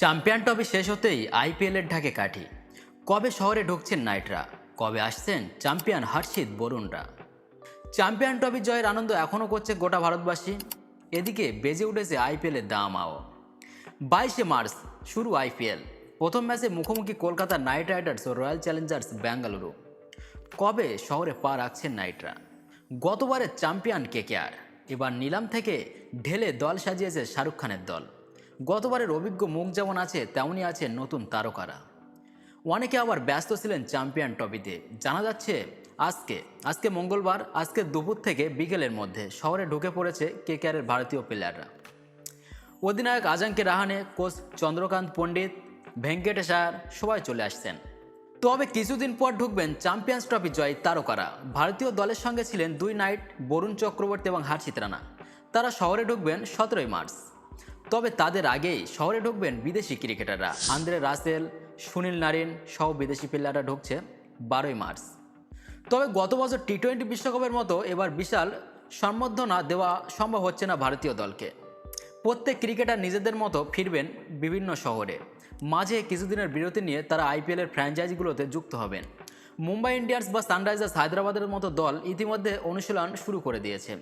Champion trophy শেষ হতেই আইপিএলের ঢাকে কাঠি। কবে শহরে ঢুকছেন নাইটরা? কবে আসছেন চ্যাম্পিয়ন হর্ষিত বরুণরা? চ্যাম্পিয়ন ট্রফি জয়ের আনন্দ এখনও করছে গোটা ভারতবাসী। এদিকে বেজে উঠেছে আইপিএলের দামাও। বাইশে মার্চ শুরু আইপিএল। প্রথম ম্যাচে মুখোমুখি কলকাতা নাইট রাইডার্স ও রয়্যাল চ্যালেঞ্জার্স বেঙ্গালুরু কবে শহরে পা রাখছেন নাইটরা? গতবারের চ্যাম্পিয়ন কেকেআর এবার নিলাম থেকে ঢেলে দল সাজিয়েছে শাহরুখ খানের দল। গতবারের অভিজ্ঞ মুখ যেমন আছে, তেমনই আছে নতুন তারকারা। অনেকে আবার ব্যস্ত ছিলেন চ্যাম্পিয়ন ট্রফিতে। জানা যাচ্ছে, আজকে আজকে মঙ্গলবার, আজকে দুপুর থেকে বিকেলের মধ্যে শহরে ঢুকে পড়েছে কেকেআরের ভারতীয় প্লেয়াররা অধিনায়ক আজাঙ্কে রাহানে কোচ চন্দ্রকান্ত পণ্ডিত ভেঙ্কটেশ আয়ার সবাই চলে আসছেন। তবে কিছুদিন পর ঢুকবেন চ্যাম্পিয়ন্স ট্রফি জয় তারকারা। ভারতীয় দলের সঙ্গে ছিলেন দুই নাইট, বরুণ চক্রবর্তী এবং হার্ষিত রানা। তারা শহরে ঢুকবেন সতেরোই মার্চ। তবে তাদের আগেই শহরে ঢুকবেন বিদেশি ক্রিকেটাররা। আন্দ্রে রাসেল, সুনীল নারিন সহ বিদেশি প্লেয়াররা ঢুকছে বারোই মার্চ। তবে গত বছর টি টোয়েন্টি বিশ্বকাপের মতো এবার বিশাল সম্বর্ধনা দেওয়া সম্ভব হচ্ছে না ভারতীয় দলকে। প্রত্যেক ক্রিকেটার নিজেদের মতো ফিরবেন বিভিন্ন শহরে। মাঝে কিছুদিনের বিরতি নিয়ে তারা আইপিএলের ফ্র্যাঞ্চাইজিগুলোতে যুক্ত হবেন। মুম্বাই ইন্ডিয়ান্স বা সানরাইজার্স হায়দ্রাবাদের মতো দল ইতিমধ্যে অনুশীলন শুরু করে দিয়েছে।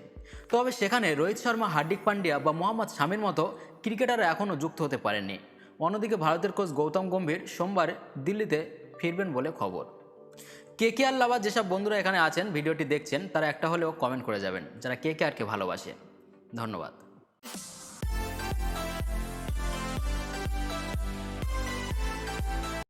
তবে সেখানে রোহিত শর্মা, হার্দিক পান্ডিয়া বা মোহাম্মদ শামির মতো ক্রিকেটাররা এখনও যুক্ত হতে পারেননি। অন্যদিকে ভারতের কোচ গৌতম গম্ভীর সোমবার দিল্লিতে ফিরবেন বলে খবর। কে কে আর লাভার যেসব বন্ধুরা এখানে আছেন, ভিডিওটি দেখছেন, তারা একটা হলেও কমেন্ট করে যাবেন, যারা কে কে আরকে ভালোবাসে। ধন্যবাদ।